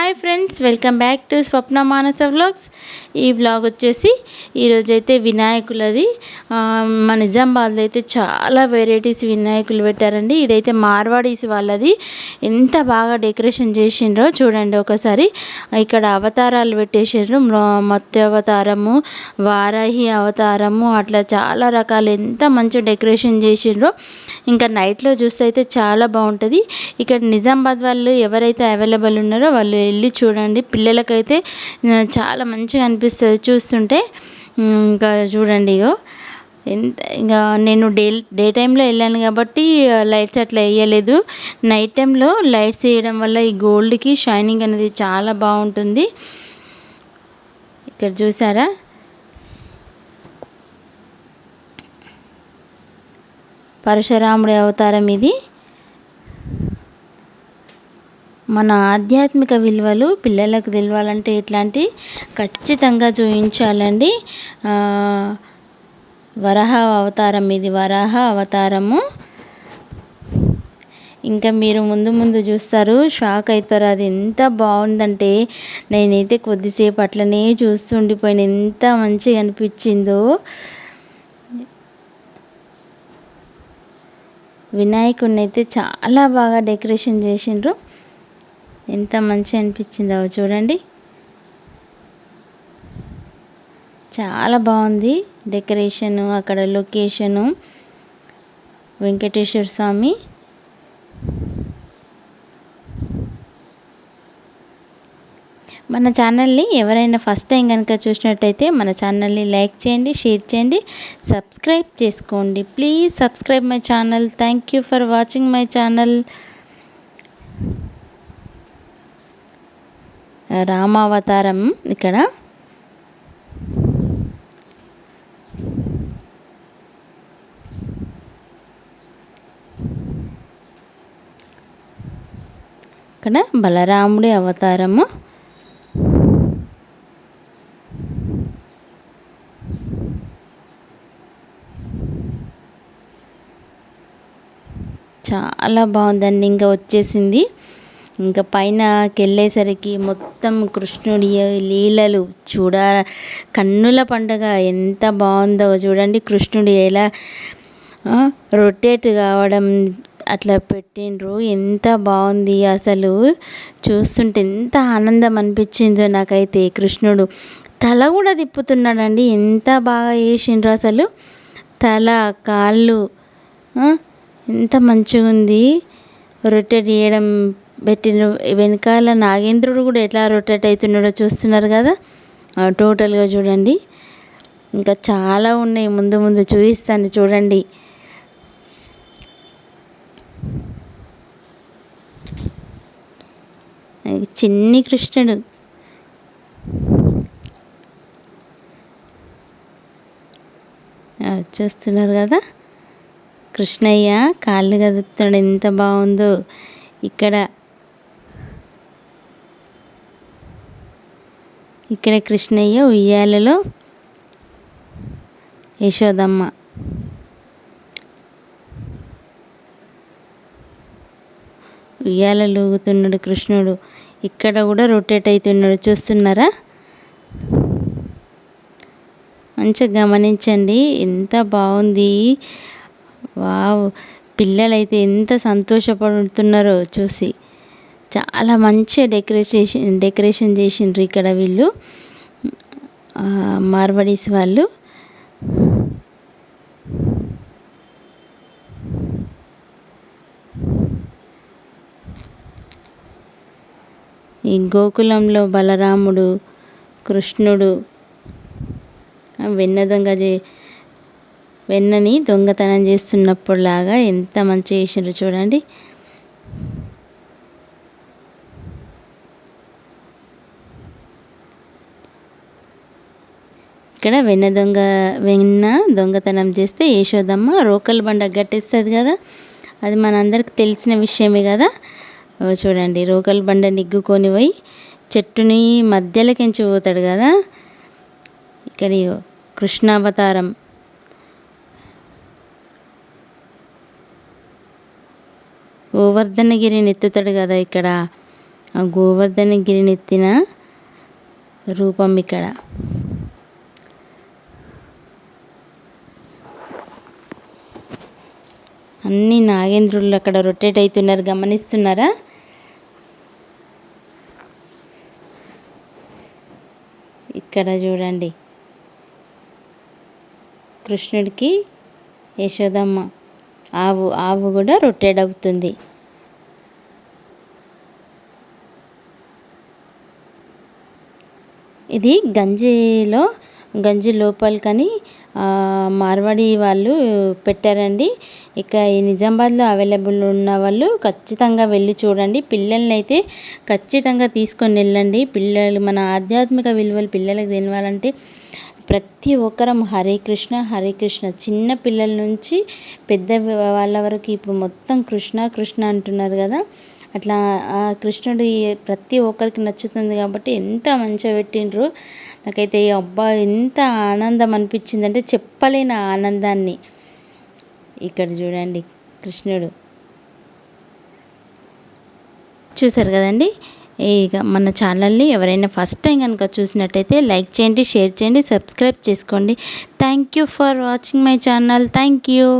Hi friends welcome back to Swapna Manasa vlogs. ఈ vlog వచ్చేసి ఈరోజైతే వినాయకులది. మా నిజామాబాద్లో అయితే చాలా వెరైటీస్ వినాయకులు పెట్టారండి. ఇదైతే మార్వాడీస్ వాళ్ళది. ఎంత బాగా డెకరేషన్ చేసిండ్రో చూడండి ఒకసారి. ఇక్కడ అవతారాలు పెట్టేసిండ్రు. మ్ర- మత్స్య అవతారము వారాహి అవతారము అట్లా చాలా రకాలు ఎంత మంచి డెకరేషన్ చేసిండ్రో. ఇంకా నైట్లో చూస్తే అయితే చాలా బాగుంటుంది. ఇక్కడ నిజామాబాద్ వాళ్ళు ఎవరైతే అవైలబుల్ ఉన్నారో వాళ్ళు వెళ్ళి చూడండి. పిల్లలకైతే చాలా మంచిగా అనిపిస్తుంది. చూస్తుంటే ఇంకా చూడండి ఇగో. ఎంత ఇంకా నేను డే డే టైంలో వెళ్ళాను కాబట్టి లైట్స్ అట్లా వేయలేదు. నైట్ టైంలో లైట్స్ వేయడం వల్ల ఈ గోల్డ్కి షైనింగ్ అనేది చాలా బాగుంటుంది. ఇక్కడ చూసారా? పరశురాముడి అవతారం ఇది. మన ఆధ్యాత్మిక విలువలు పిల్లలకు తెలియాలంటే ఇట్లాంటి ఖచ్చితంగా చూపించాలండి వరాహ అవతారం ఇది వరాహ అవతారము. ఇంకా మీరు ముందు ముందు చూస్తారు షాక్ అవుతారు అది ఎంత బాగుందంటే నేనైతే కొద్దిసేపు అట్లనే చూస్తుండిపోయిన ఎంత మంచిగా అనిపించిందో. వినాయకుడిని అయితే చాలా బాగా డెకరేషన్ చేసిండ్రు. ఎంత మంచి అనిపించిందో చూడండి. చాలా బాగుంది డెకరేషను అక్కడ లొకేషను. వెంకటేశ్వర స్వామి. మన ఛానల్ని ఎవరైనా ఫస్ట్ టైం కనుక చూసినట్టయితే మన ఛానల్ని లైక్ చేయండి షేర్ చేయండి సబ్స్క్రైబ్ చేసుకోండి. Please subscribe my channel. Thank you for watching my channel. రామావతారం ఇక్కడ. ఇక్కడ బలరాముడి అవతారము. చాలా బాగుందండి ఇంకా వచ్చేసింది. ఇంకా పైనకి వెళ్ళేసరికి మొత్తం కృష్ణుడి లీలలు చూడ కన్నుల పండుగ ఎంత బాగుందో చూడండి. కృష్ణుడు ఎలా రొటేట్ కావడం అట్లా పెట్టిండ్రు. ఎంత బాగుంది అసలు. చూస్తుంటే ఎంత ఆనందం అనిపించిందో నాకైతే కృష్ణుడు. తల కూడా తిప్పుతున్నాడండి. ఎంత బాగా వేసిండ్రు అసలు. తల కాళ్ళు ఎంత మంచిగా ఉంది రొటేట్ చేయడం పెట్టిన వెనకాల నాగేంద్రుడు కూడా ఎట్లా రొటేట్ అవుతున్నాడో చూస్తున్నారు కదా? టోటల్గా చూడండి. ఇంకా చాలా ఉన్నాయి. ముందు ముందు చూపిస్తాను. చూడండి. చిన్ని కృష్ణుడు. చూస్తున్నారు కదా? కృష్ణయ్య కాళ్ళు కదుపుతున్నాడు. ఎంత బాగుందో. ఇక్కడ ఇక్కడ కృష్ణయ్య ఉయ్యాలలో యశోదమ్మ. ఉయ్యాల లూగుతున్నాడు కృష్ణుడు. ఇక్కడ కూడా రొటేట్ అవుతున్నాడు. చూస్తున్నారా? మంచిగా గమనించండి. ఎంత బాగుంది. వావ్. పిల్లలైతే ఎంత సంతోషపడుతున్నారో చూసి. చాలా మంచిగా డెకరేషన్ డెకరేషన్ చేసిండ్రు ఇక్కడ వీళ్ళు. మార్వడీస్ వాళ్ళు. ఈ గోకులంలో బలరాముడు కృష్ణుడు వెన్న దొంగ చే వెన్నని దొంగతనం చేస్తున్నప్పుడు లాగా ఎంత మంచి చేసిండ్రు చూడండి. ఇక్కడ వెన్న దొంగ వెన్న దొంగతనం చేస్తే యశోదమ్మ రోకల్ బండ గట్టేస్తుంది కదా. అది మనందరికి తెలిసిన విషయమే కదా. చూడండి రోకల్ బండ నిగ్గుకొని పోయి చెట్టుని మధ్యలోకి పోతాడు కదా. ఇక్కడ కృష్ణావతారం. గోవర్ధనగిరిని ఎత్తుతాడు కదా ఇక్కడ. ఆ గోవర్ధనగిరిని ఎత్తిన రూపం ఇక్కడ. అన్ని నాగేంద్రులు అక్కడ రొటేట్ అవుతున్నారు. గమనిస్తున్నారా? ఇక్కడ చూడండి. కృష్ణుడికి యశోదమ్మ ఆవు ఆవు కూడా రొటేట్ అవుతుంది. ఇది గంజిలో గంజి లోపలికని ఆ, మార్వాడి వాళ్ళు పెట్టారండి. ఇక ఈ నిజామాబాద్లో అవైలబుల్ ఉన్న వాళ్ళు ఖచ్చితంగా వెళ్ళి చూడండి. పిల్లల్ని అయితే ఖచ్చితంగా తీసుకొని వెళ్ళండి. పిల్లలు మన ఆధ్యాత్మిక విలువలు పిల్లలకు తెలియాలంటే ప్రతి ఒక్కరం హరే కృష్ణ హరే కృష్ణ. చిన్న పిల్లల నుంచి పెద్ద వాళ్ళ వరకు ఇప్పుడు మొత్తం కృష్ణ కృష్ణ అంటున్నారు కదా. అట్లా ఆ కృష్ణుడు ప్రతి ఒక్కరికి నచ్చుతుంది కాబట్టి ఎంత మంచిగా పెట్టిండ్రు. నాకైతే ఈ అబ్బా ఎంత ఆనందం అనిపించిందంటే చెప్పలేని ఆనందాన్ని. ఇక్కడ చూడండి కృష్ణుడు. చూసారు కదండి? ఇక మన ఛానల్ని ఎవరైనా ఫస్ట్ టైం కనుక చూసినట్టయితే లైక్ చేయండి షేర్ చేయండి సబ్స్క్రైబ్ చేసుకోండి. Thank you for watching my channel. Thank you.